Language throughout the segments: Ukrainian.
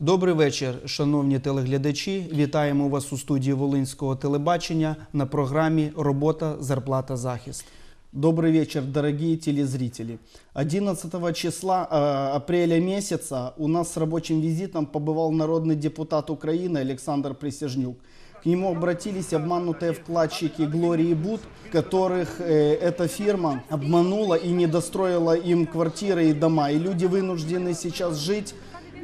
Добрий вечір, шановні телеглядачі. Вітаємо вас у студії Волинського телебачення на програмі Робота, зарплата, захист. Добрый вечер, дорогие телезрители. 11 числа э, апреля месяца у нас с рабочим визитом побывал народный депутат Украины Александр Присяжнюк. К нему обратились обманутые вкладчики Глории Буд, которых э, эта фирма обманула и не достроила им квартиры и дома. И люди вынуждены сейчас жить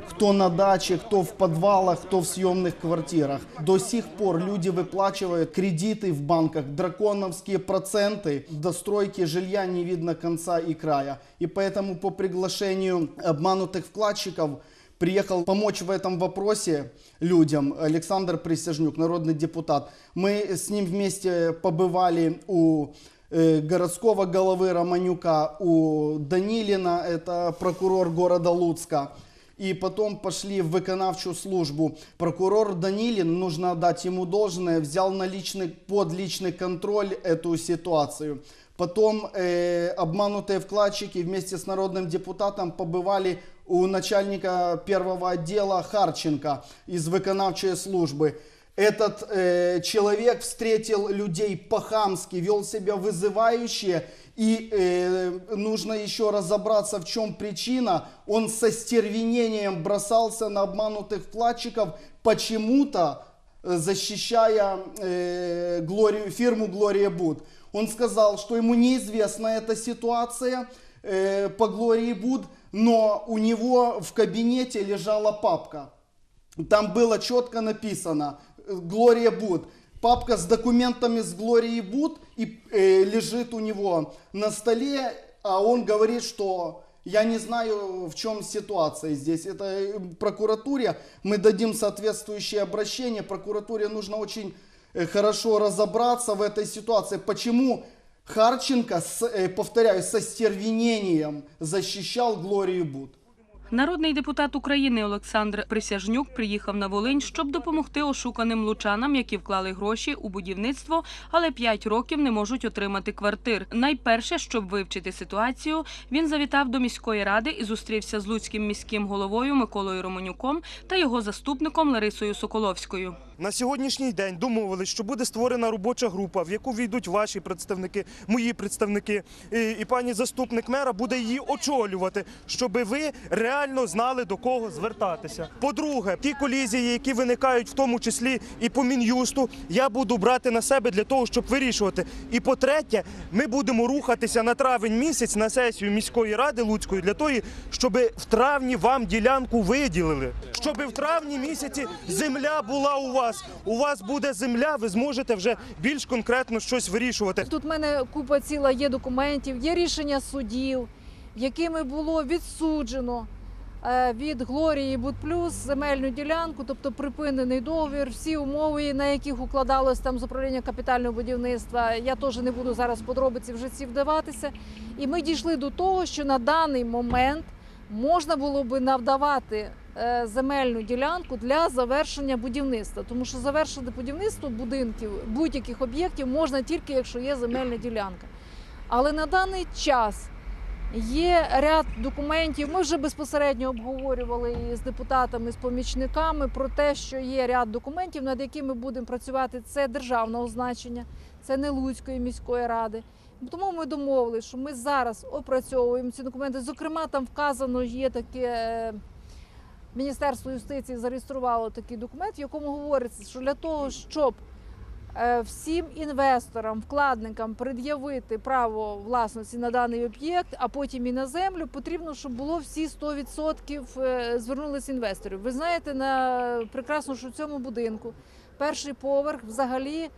кто на даче, кто в подвалах, кто в съемных квартирах. До сих пор люди выплачивают кредиты в банках, драконовские проценты. До стройки жилья не видно конца и края. И поэтому по приглашению обманутых вкладчиков приехал помочь в этом вопросе людям Александр Присяжнюк, народный депутат. Мы с ним вместе побывали у э, городского головы Романюка, у Данилина, это прокурор города Луцка. И потом пошли в выконавчую службу. Прокурор Данилин, нужно отдать ему должное, взял на личный, под личный контроль эту ситуацию. Потом э, обманутые вкладчики вместе с народным депутатом побывали у начальника первого отдела Харченко из выконавчей службы. Этот э, человек встретил людей по-хамски, вел себя вызывающе, и э, нужно еще разобраться, в чем причина. Он со стервенением бросался на обманутых вкладчиков, почему-то э, защищая э, Глорию, фирму Глория Буд. Он сказал, что ему неизвестна эта ситуация э, по Глории Буд, но у него в кабинете лежала папка. Там было четко написано Глория Буд. Папка с документами с Глорией Буд и э, лежит у него на столе, а он говорит, что я не знаю, в чем ситуация здесь. Это э, прокуратуре мы дадим соответствующее обращение. Прокуратуре нужно очень э, хорошо разобраться в этой ситуации. Почему Харченко, с, э, повторяю, со стервенением защищал Глорию Буд? Народний депутат України Олександр Присяжнюк приїхав на Волинь, щоб допомогти ошуканим лучанам, які вклали гроші у будівництво, але 5 років не можуть отримати квартир. Найперше, щоб вивчити ситуацію, він завітав до міської ради і зустрівся з луцьким міським головою Миколою Романюком та його заступником Ларисою Соколовською. На сьогоднішній день домовились, що буде створена робоча група, в яку війдуть ваші представники, мої представники, і, і пані заступник мера буде її очолювати, щоб ви реально знали до кого звертатися. По-друге, ті колізії, які виникають в тому числі і по мін'юсту, я буду брати на себе для того, щоб вирішувати. І по-третє, ми будемо рухатися на травень місяць на сесію міської ради Луцької для того, щоб в травні вам ділянку виділили, щоб в травні місяці земля була у вас. У вас буде земля, ви зможете вже більш конкретно щось вирішувати. Тут в мене купа ціла є документів, є рішення судів, якими було відсуджено е, від Глорії Будплюс земельну ділянку, тобто припинений договір, всі умови, на яких укладалось там з управління капітального будівництва. Я теж не буду зараз подробиці вже ці вдаватися. І ми дійшли до того, що на даний момент можна було би навдавати земельну ділянку для завершення будівництва, тому що завершити будівництво будинків будь-яких об'єктів можна тільки якщо є земельна ділянка. Але на даний час є ряд документів. Ми вже безпосередньо обговорювали з депутатами, з помічниками про те, що є ряд документів, над якими будемо працювати. Це державного значення, це не Луцької міської ради. Тому ми домовилися, що ми зараз опрацьовуємо ці документи. Зокрема, там вказано, є таке. Міністерство юстиції зареєструвало такий документ, в якому говориться, що для того, щоб е, всім інвесторам, вкладникам пред'явити право власності на даний об'єкт, а потім і на землю, потрібно, щоб було всі 100% е, звернулися інвесторів. Ви знаєте, на прекрасно, що в цьому будинку перший поверх взагалі.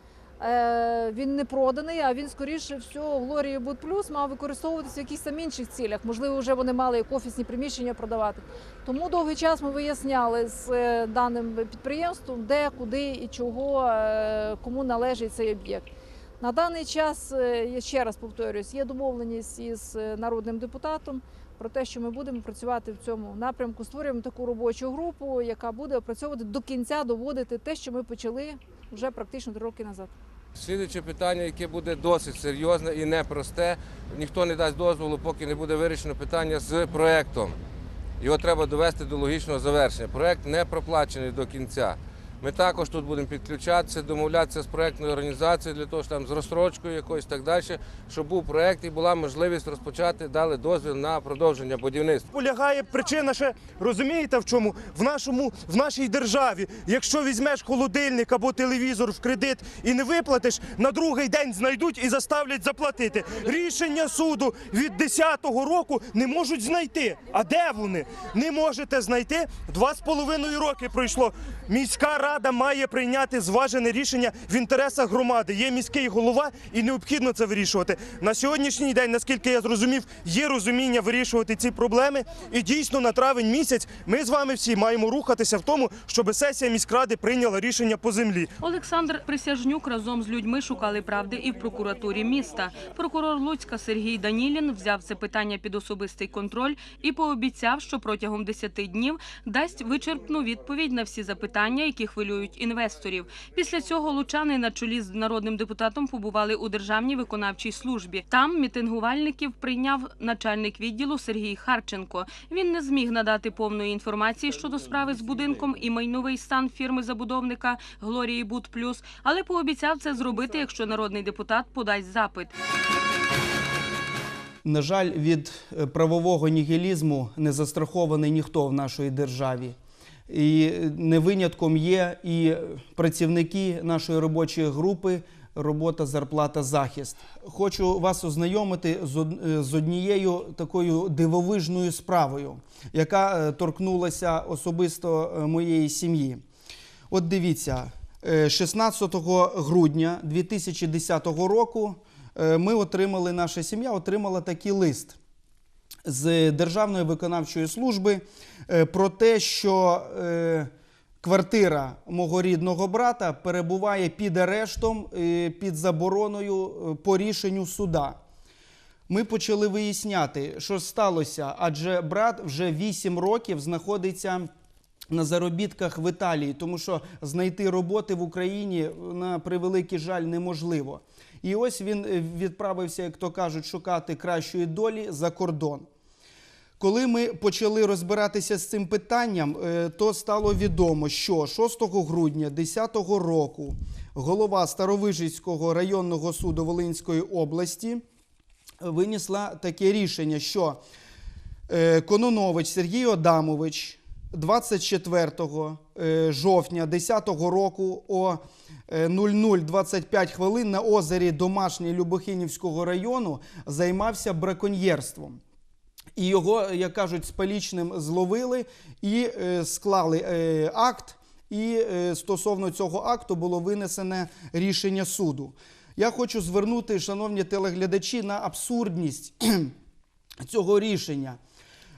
Е, Він не проданий, а він скоріше всього в Глорії Буд Плюс мав використовуватися в якихось там інших цілях. Можливо, вже вони мали як офісні приміщення продавати. Тому довгий час ми виясняли з е, даним підприємством, де, куди і чого, е, кому належить цей об'єкт. На даний час, я ще раз повторюсь, є домовленість із народним депутатом про те, що ми будемо працювати в цьому напрямку. Створюємо таку робочу групу, яка буде опрацьовувати до кінця, доводити те, що ми почали вже практично три роки назад. Слідуюче питання, яке буде досить серйозне і непросте. Ніхто не дасть дозволу, поки не буде вирішено питання з проектом. Його треба довести до логічного завершення. Проект не проплачений до кінця. Ми також тут будемо підключатися, домовлятися з проектною організацією для того, щоб там з розстрочкою якоюсь так далі, щоб був проект і була можливість розпочати, дали дозвіл на продовження будівництва. Полягає причина ще розумієте в чому? В нашому в нашій державі, якщо візьмеш холодильник або телевізор в кредит і не виплатиш, на другий день знайдуть і заставлять заплатити. Рішення суду від 10-го року не можуть знайти. А де вони? Не можете знайти. Два з половиною роки пройшло. Міська рада має прийняти зважене рішення в інтересах громади. Є міський голова, і необхідно це вирішувати. На сьогоднішній день, наскільки я зрозумів, є розуміння вирішувати ці проблеми. І дійсно на травень місяць ми з вами всі маємо рухатися в тому, щоб сесія міськради прийняла рішення по землі. Олександр Присяжнюк разом з людьми шукали правди і в прокуратурі міста. Прокурор Луцька Сергій Данілін взяв це питання під особистий контроль і пообіцяв, що протягом 10 днів дасть вичерпну відповідь на всі запитання, які хвилюють інвесторів. Після цього лучани на чолі з народним депутатом побували у державній виконавчій службі. Там мітингувальників прийняв начальник відділу Сергій Харченко. Він не зміг надати повної інформації щодо справи з будинком і майновий стан фірми забудовника Глорії Буд Плюс, але пообіцяв це зробити, якщо народний депутат подасть запит. На жаль, від е, правового нігілізму не застрахований ніхто в нашій державі. І не винятком є і працівники нашої робочої групи робота, зарплата, захист. Хочу вас ознайомити з е, однією такою дивовижною справою, яка е, торкнулася особисто е, моєї сім'ї. От дивіться, е, 16 грудня 2010 року ми отримали, наша сім'я отримала такий лист з Державної виконавчої служби е, про те, що е, квартира мого рідного брата перебуває під арештом, е, під забороною по рішенню суда. Ми почали виясняти, що сталося, адже брат вже 8 років знаходиться на заробітках в Італії, тому що знайти роботи в Україні на превеликий жаль неможливо. І ось він е, відправився, як то кажуть, шукати кращої долі за кордон. Коли ми почали розбиратися з цим питанням, е, то стало відомо, що 6 грудня 2010 року голова Старовижицького районного суду Волинської області винесла таке рішення, що е, Кононович Сергій Адамович 24 е, жовтня 2010 року о е, 00.25 хвилин на озері Домашнє Любохинівського району займався браконьєрством. І його, як кажуть, з полічним зловили і е, склали е, акт. І е, стосовно цього акту було винесене рішення суду. Я хочу звернути, шановні телеглядачі, на абсурдність цього рішення.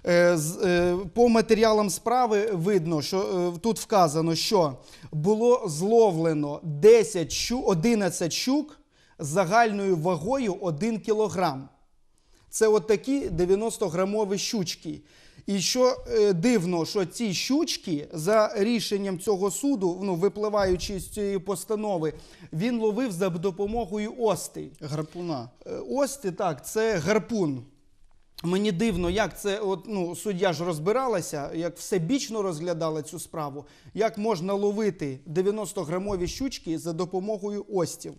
Е, е, По матеріалам справи видно, що е, тут вказано, що було зловлено 10 щу, 11 щук з загальною вагою 1 кілограм. Це от такі 90-грамові щучки. І що дивно, що ці щучки за рішенням цього суду, ну, випливаючи з цієї постанови, він ловив за допомогою ости. Гарпуна. Ости, так, це гарпун. Мені дивно, як це, от, ну, суддя ж розбиралася, як всебічно розглядала цю справу, як можна ловити 90-грамові щучки за допомогою остів.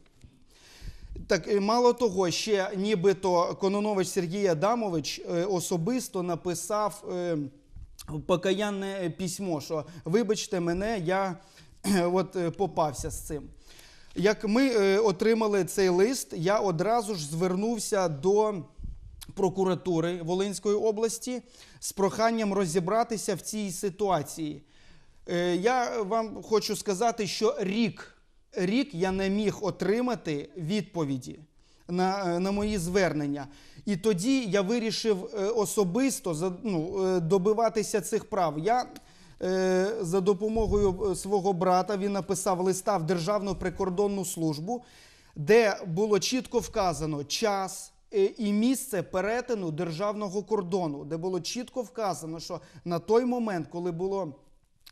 Так е, мало того, ще нібито Кононович Сергій Адамович е, особисто написав е, покаянне письмо, що вибачте мене, я от попався з цим. Як ми отримали цей лист, я одразу ж звернувся до прокуратури Волинської області з проханням розібратися в цій ситуації. Е, Я вам хочу сказати, що рік, рік я не міг отримати відповіді на, е, на мої звернення. І тоді я вирішив е, особисто ну, добиватися цих прав. Я за допомогою свого брата він написав листа в Державну прикордонну службу, де було чітко вказано час і місце перетину державного кордону, де було чітко вказано, що на той момент, коли було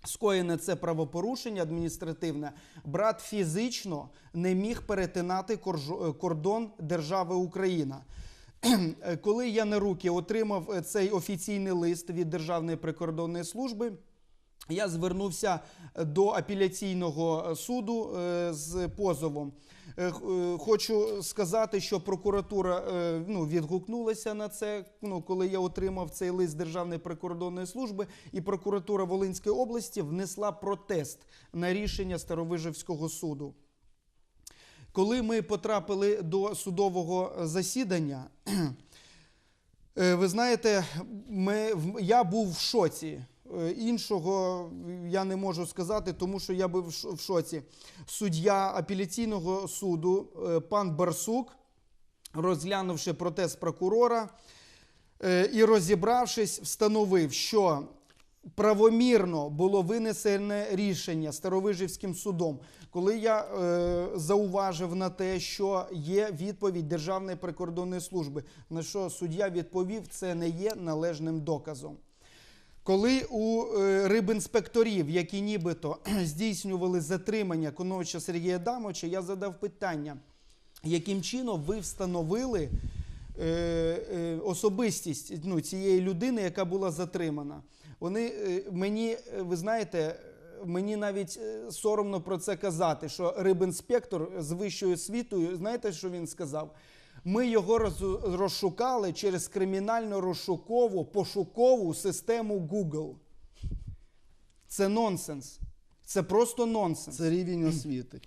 скоєне це правопорушення адміністративне, брат фізично не міг перетинати е, кордон держави Україна. Е, Коли я на руки отримав е, цей офіційний лист від Державної прикордонної служби, я звернувся до апеляційного суду е, з позовом. Е, е, Хочу сказати, що прокуратура е, ну, відгукнулася на це, ну, коли я отримав цей лист Державної прикордонної служби, і прокуратура Волинської області внесла протест на рішення Старовижівського суду. Коли ми потрапили до судового засідання, Е, Ви знаєте, ми, я був в шоці. Е, Іншого я не можу сказати, тому що я був в шоці. Суддя апеляційного суду е, пан Барсук, розглянувши протест прокурора е, і розібравшись, встановив, що правомірно було винесене рішення Старовижівським судом, коли я е, зауважив на те, що є відповідь Державної прикордонної служби, на що суддя відповів, це не є належним доказом. Коли у е, рибінспекторів, які нібито здійснювали затримання Коновича Сергія Адамовича, я задав питання, яким чином ви встановили е, е, особистість ну, цієї людини, яка була затримана. Вони мені, ви знаєте, мені навіть соромно про це казати, що рибінспектор з вищою освітою, знаєте, що він сказав? Ми його розшукали через кримінально-розшукову пошукову систему Google. Це нонсенс. Це просто нонсенс. Це рівень освіти.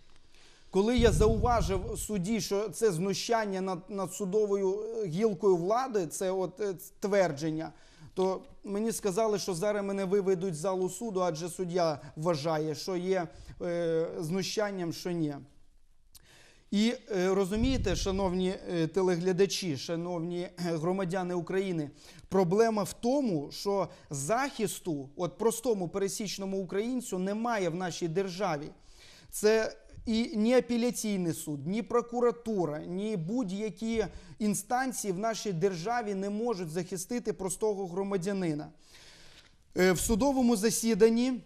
Коли я зауважив судді, що це знущання над, над судовою е, гілкою влади, це от е, твердження, то мені сказали, що зараз мене виведуть з залу суду, адже суддя вважає, що є е, знущанням, що ні. І е, розумієте, шановні е, телеглядачі, шановні е, громадяни України, проблема в тому, що захисту, от простому пересічному українцю, немає в нашій державі. Це і ні апеляційний суд, ні прокуратура, ні будь-які інстанції в нашій державі не можуть захистити простого громадянина. В судовому засіданні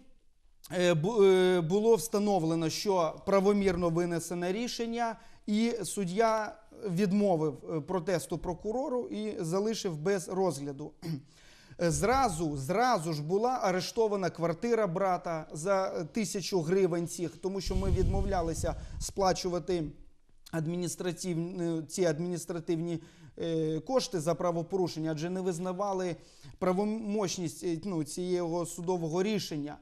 було встановлено, що правомірно винесене рішення, і суддя відмовив е, протесту прокурору і залишив без розгляду. Е, Зразу, зразу ж була арештована квартира брата за е, тисячу гривень цих, тому що ми відмовлялися сплачувати адміністративні, ці адміністративні е, кошти за правопорушення, адже не визнавали правомощність е, ну, цього судового рішення.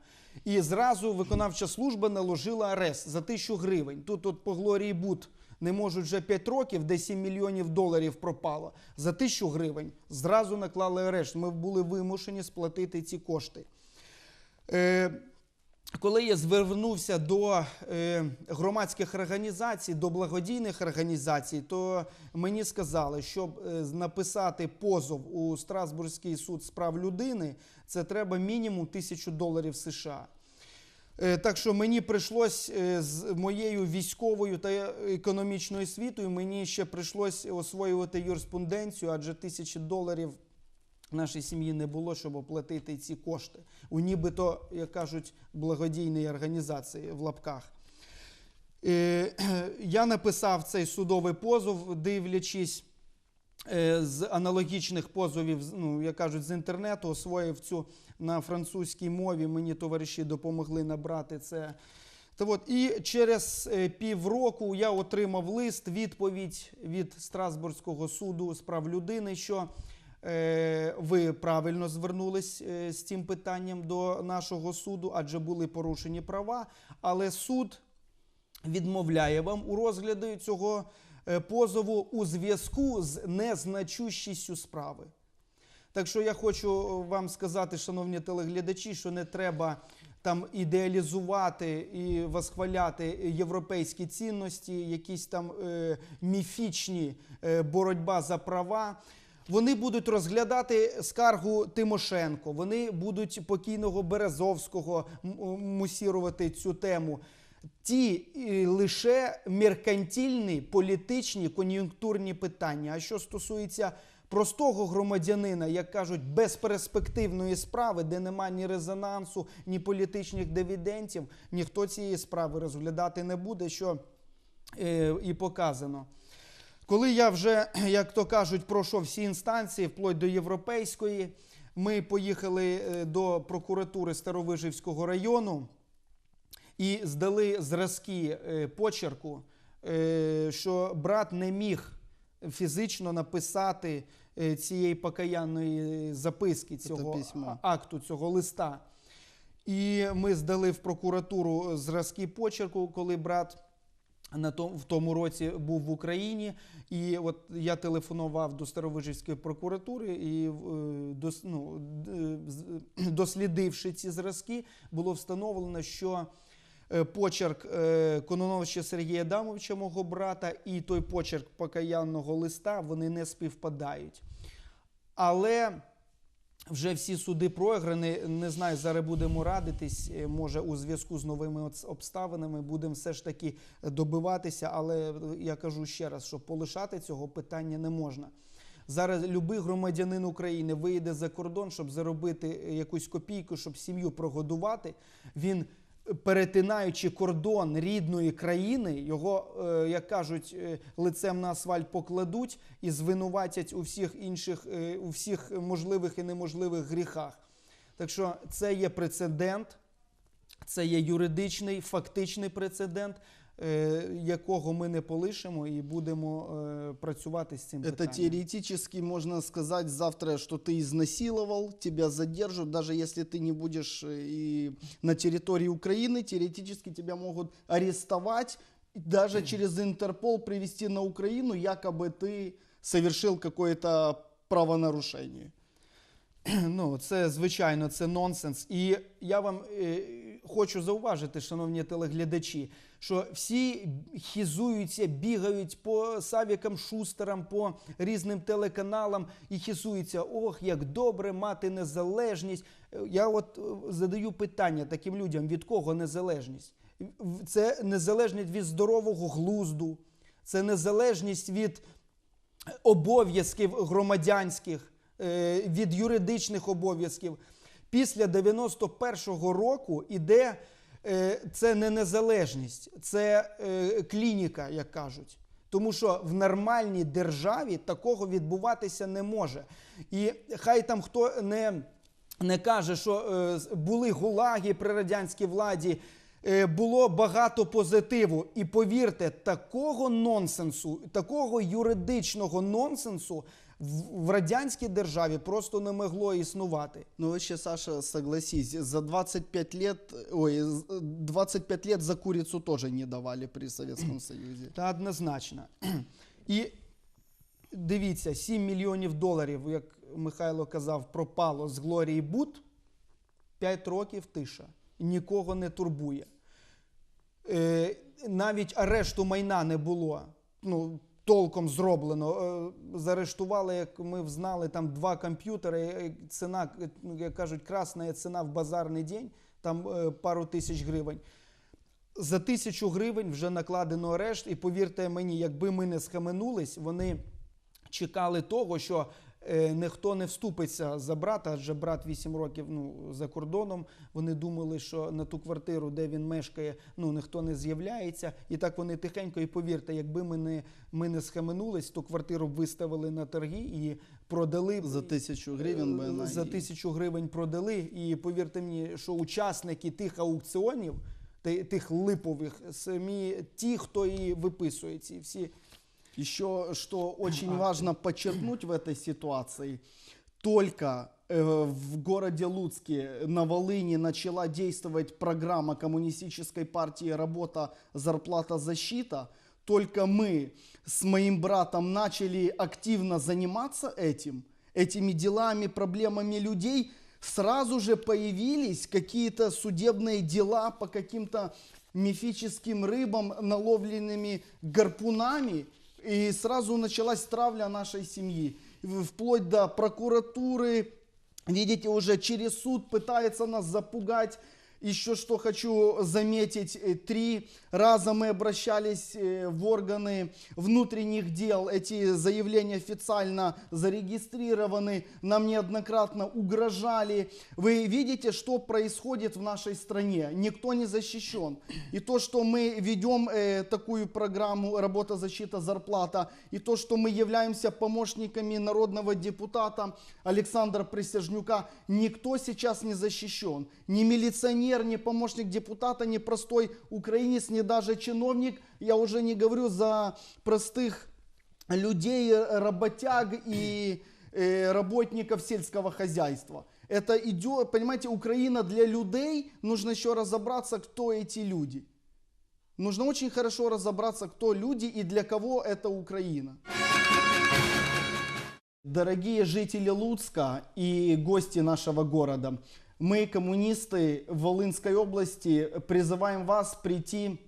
І зразу виконавча служба наложила арест за тисячу гривень. Тут от по Глорії Бут не можуть вже 5 років, де 7 мільйонів доларів пропало. За тисячу гривень зразу наклали арешт. Ми були вимушені сплатити ці кошти. Е, коли я звернувся до е, громадських організацій, до благодійних організацій, то мені сказали, щоб е, написати позов у Страсбурзький суд з прав людини, це треба мінімум тисячу доларів США. Е, Так що мені прийшлось з моєю військовою та економічною освітою, мені ще прийшлось освоювати юриспруденцію, адже тисячі доларів нашій сім'ї не було, щоб оплатити ці кошти. У нібито, як кажуть, благодійної організації в лапках. Е, Я написав цей судовий позов, дивлячись е, з аналогічних позовів, ну, як кажуть, з інтернету, освоїв цю на французькій мові. Мені товариші допомогли набрати це. Та от, і через е, півроку я отримав лист, відповідь від Страсбурзького суду з прав людини, що ви правильно звернулись е, з цим питанням до нашого суду, адже були порушені права, але суд відмовляє вам у розгляді цього е, позову у зв'язку з незначущістю справи. Так що я хочу вам сказати, шановні телеглядачі, що не треба там ідеалізувати і восхваляти європейські цінності, якісь там е, міфічні е, боротьба за права. Вони будуть розглядати скаргу Тимошенко, вони будуть покійного Березовського мусірувати цю тему. Ті лише меркантильні політичні кон'юнктурні питання. А що стосується простого громадянина, як кажуть, безперспективної справи, де немає ні резонансу, ні політичних дивідендів, ніхто цієї справи розглядати не буде, що е, і показано. Коли я вже, як то кажуть, пройшов всі інстанції, вплоть до європейської, ми поїхали е, до прокуратури Старовижівського району і здали зразки е, почерку, е, що брат не міг фізично написати цієї покаянної записки, цього акту, цього листа. І ми здали в прокуратуру зразки почерку, коли брат на тому, в тому році був в Україні. І от я телефонував до Старовижівської прокуратури і е, дос, ну, дослідивши ці зразки, було встановлено, що е, почерк е, Кононовича Сергія Адамовича, мого брата, і той почерк покаянного листа вони не співпадають. Але вже всі суди програні. Не знаю, зараз будемо радитись. е, Може, у зв'язку з новими обставинами будемо все ж таки добиватися. Але е, я кажу ще раз, що полишати цього питання не можна. Зараз любий громадянин України виїде за кордон, щоб заробити е, якусь копійку, щоб сім'ю прогодувати. Він перетинаючи кордон рідної країни, його, е, як кажуть, е, лицем на асфальт покладуть і звинуватять у всіх інших, е, у всіх можливих і неможливих гріхах. Так що це є прецедент, це є юридичний, фактичний прецедент, якого ми не полишимо і будемо е, працювати з цим Это питанням. теоретически можно сказать завтра, что ты изнасиловал, тебя задержат, даже если ты не будешь э, и на территории Украины, теоретически тебя могут арестовать, и даже через Интерпол привести на Украину, якобы ты совершил какое-то правонарушение. Ну, це звичайно, це нонсенс. І я вам е, хочу зауважити, шановні телеглядачі, що всі хізуються, бігають по Савікам Шустерам, по різним телеканалам і хізуються, ох, як добре мати незалежність. Я от е, задаю питання таким людям: від кого незалежність? Це незалежність від здорового глузду, це незалежність від обов'язків громадянських, е, від юридичних обов'язків. Після 91-го року іде е, це не незалежність, це е, клініка, як кажуть. Тому що в нормальній державі такого відбуватися не може. І хай там хто не, не каже, що е, були гулаги при радянській владі, було багато позитиву. І повірте, такого нонсенсу, такого юридичного нонсенсу в, радянській державі просто не могло існувати. Ну вообще, Саша, согласись, за 25 лет, ой, 25 лет за курицу тоже не давали при Советском Союзе. Та однозначно. І дивіться, 7 мільйонів доларів, як Михайло казав, пропало з Глорії Бут. 5 років тиша. Нікого не турбує. Е, навіть арешту майна не було. Ну, толком зроблено. Е, заарештували, як ми взнали, там два комп'ютери. е, Ціна, е, як кажуть, красна ціна в базарний день, там пару тисяч гривень. За тисячу гривень вже накладено арешт, і повірте мені, якби ми не схаменулись, вони чекали того, що ніхто не вступиться за брата, адже брат 8 років ну, за кордоном. Вони думали, що на ту квартиру, де він мешкає, ну ніхто не з'являється. І так вони тихенько. І повірте, якби ми не, ми не схаменулись, то квартиру б виставили на торги і продали За тисячу гривень би вона за тисячу гривень продали. І повірте мені, що учасники тих аукціонів, ти- тих липових, самі ті, хто і виписує ці всі. Еще что очень важно подчеркнуть в этой ситуации, только э, в городе Луцке на Волыне начала действовать программа коммунистической партии «Работа, зарплата, защита», только мы с моим братом начали активно заниматься этим, этими делами, проблемами людей, сразу же появились какие-то судебные дела по каким-то мифическим рыбам, наловленными гарпунами, и сразу началась травля нашей семьи. Вплоть до прокуратуры, видите, уже через суд пытается нас запугать. Еще что хочу заметить, э, три раза мы обращались э, в органы внутренних дел, эти заявления официально зарегистрированы, нам неоднократно угрожали. Вы видите, что происходит в нашей стране, никто не защищен. И то, что мы ведем э, такую программу «Работа, защита, зарплата», и то, что мы являемся помощниками народного депутата Александра Присяжнюка, никто сейчас не защищен. Ни милиционер, ни помощник депутата, ни простой украинец, ни даже чиновник. Я уже не говорю за простых людей, работяг и э, работников сельского хозяйства. Это идет, понимаете, Украина для людей, нужно еще разобраться, кто эти люди. Нужно очень хорошо разобраться, кто люди и для кого это Украина. Дорогие жители Луцка и гости нашего города, мы, коммунисты Волынской области, призываем вас прийти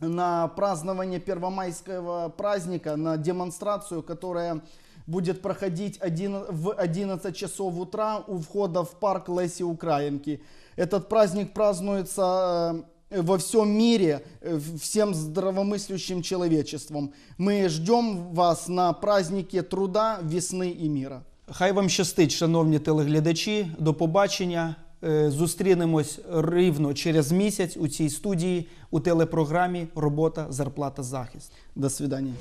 на празднование первомайского праздника, на демонстрацию, которая будет проходить один- в 11 часов утра у входа в парк Леси Украинки. Этот праздник празднуется э, во всем мире, э, всем здравомыслящим человечеством. Мы ждем вас на празднике труда, весны и мира. Хай вам щастить, шановні телеглядачі. До побачення. Е, Зустрінемось рівно через місяць у цій студії у телепрограмі Робота, зарплата, захист. До свидания.